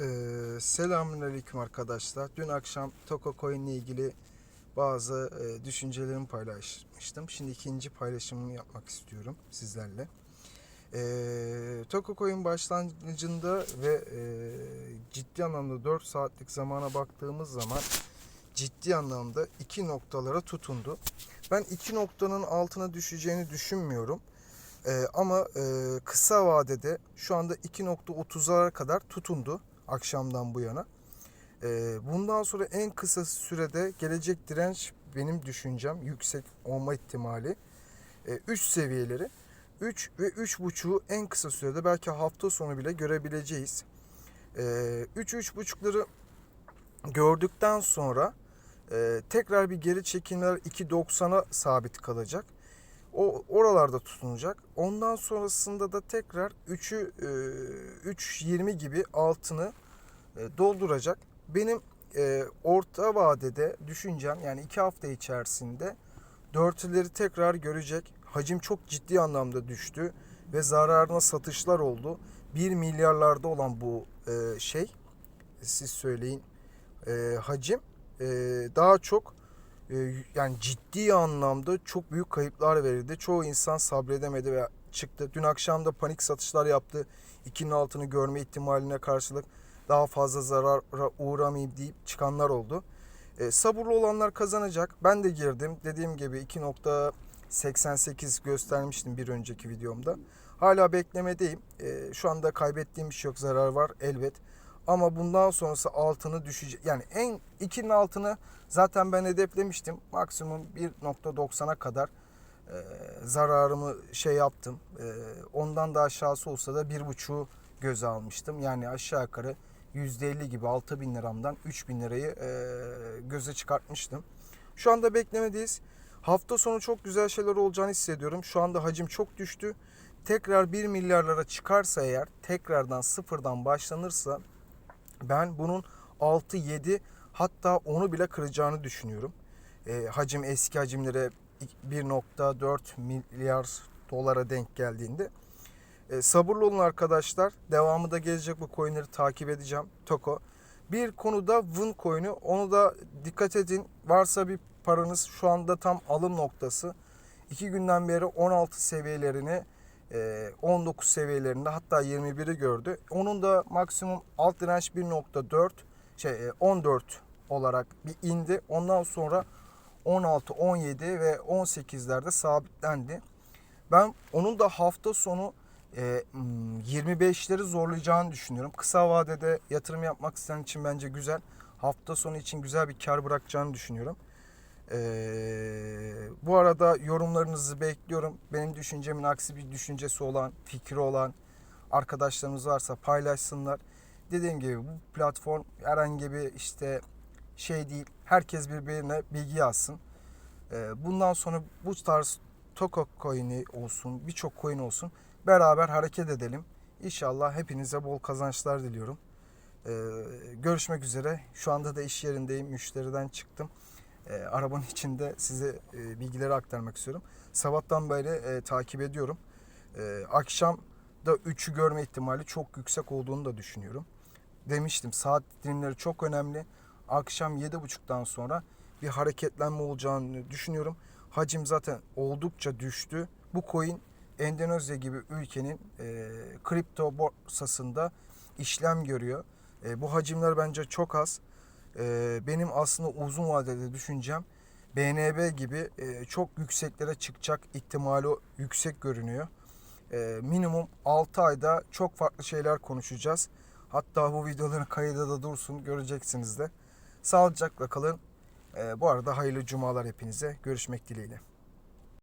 Ee, Selamünaleyküm arkadaşlar. Dün akşam Toko Coin ile ilgili bazı e, düşüncelerimi paylaşmıştım. Şimdi ikinci paylaşımımı yapmak istiyorum sizlerle. Ee, Toko Coin başlangıcında ve e, ciddi anlamda 4 saatlik zamana baktığımız zaman ciddi anlamda iki noktalara tutundu. Ben iki noktanın altına düşeceğini düşünmüyorum. Ee, ama e, kısa vadede şu anda 2.30'lara kadar tutundu akşamdan bu yana. Ee, bundan sonra en kısa sürede gelecek direnç benim düşüncem yüksek olma ihtimali 3 seviyeleri 3 ve 3.5'u en kısa sürede belki hafta sonu bile görebileceğiz. 3 üç 3.5'ları gördükten sonra e, tekrar bir geri çekimler 2.90'a sabit kalacak. O oralarda tutunacak. Ondan sonrasında da tekrar 3'ü e, 3.20 gibi altını e, dolduracak. Benim e, orta vadede düşüncem yani 2 hafta içerisinde dörtleri tekrar görecek. Hacim çok ciddi anlamda düştü ve zararına satışlar oldu. 1 milyarlarda olan bu e, şey siz söyleyin e, hacim e, daha çok e, yani ciddi anlamda çok büyük kayıplar verildi. Çoğu insan sabredemedi ve çıktı. Dün akşam da panik satışlar yaptı. 2'nin altını görme ihtimaline karşılık daha fazla zarara uğramayayım deyip çıkanlar oldu. E, sabırlı olanlar kazanacak. Ben de girdim. Dediğim gibi 2.88 göstermiştim bir önceki videomda. Hala beklemedeyim. E, şu anda kaybettiğim bir şey yok. Zarar var elbet. Ama bundan sonrası altını düşecek. Yani en 2'nin altını zaten ben hedeflemiştim. Maksimum 1.90'a kadar e, zararımı şey yaptım. E, ondan da aşağısı olsa da 1.5'u göze almıştım. Yani aşağı yukarı %50 gibi 6000 liramdan 3000 lirayı e, göze çıkartmıştım. Şu anda beklemedeyiz. Hafta sonu çok güzel şeyler olacağını hissediyorum. Şu anda hacim çok düştü. Tekrar 1 milyarlara çıkarsa eğer tekrardan sıfırdan başlanırsa ben bunun 6 7 hatta onu bile kıracağını düşünüyorum. E, hacim eski hacimlere 1.4 milyar dolara denk geldiğinde. E, sabırlı olun arkadaşlar. Devamı da gelecek bu coinleri takip edeceğim. Toko. Bir konuda Vın coin'i onu da dikkat edin. Varsa bir paranız şu anda tam alım noktası. İki günden beri 16 seviyelerini 19 seviyelerinde hatta 21'i gördü. Onun da maksimum alt direnç 1.4 şey 14 olarak bir indi. Ondan sonra 16, 17 ve 18'lerde sabitlendi. Ben onun da hafta sonu 25'leri zorlayacağını düşünüyorum. Kısa vadede yatırım yapmak isteyen için bence güzel. Hafta sonu için güzel bir kar bırakacağını düşünüyorum. Ee, bu arada yorumlarınızı bekliyorum. Benim düşüncemin aksi bir düşüncesi olan, fikri olan arkadaşlarımız varsa paylaşsınlar. Dediğim gibi bu platform herhangi bir işte şey değil. Herkes birbirine bilgi yazsın. Ee, bundan sonra bu tarz Toko coin'i olsun, birçok coin olsun beraber hareket edelim. İnşallah hepinize bol kazançlar diliyorum. Ee, görüşmek üzere. Şu anda da iş yerindeyim. Müşteriden çıktım. Ee, arabanın içinde size e, bilgileri aktarmak istiyorum. Sabahtan beri e, takip ediyorum. Ee, akşam da 3'ü görme ihtimali çok yüksek olduğunu da düşünüyorum. Demiştim saat dilimleri çok önemli. Akşam 7.30'dan sonra bir hareketlenme olacağını düşünüyorum. Hacim zaten oldukça düştü. Bu coin Endonezya gibi ülkenin e, kripto borsasında işlem görüyor. E, bu hacimler bence çok az. E, benim aslında uzun vadede düşüncem BNB gibi e, çok yükseklere çıkacak ihtimali yüksek görünüyor. E, minimum 6 ayda çok farklı şeyler konuşacağız. Hatta bu videoların kaydı da dursun göreceksiniz de. Sağlıcakla kalın. E, bu arada hayırlı cumalar hepinize. Görüşmek dileğiyle.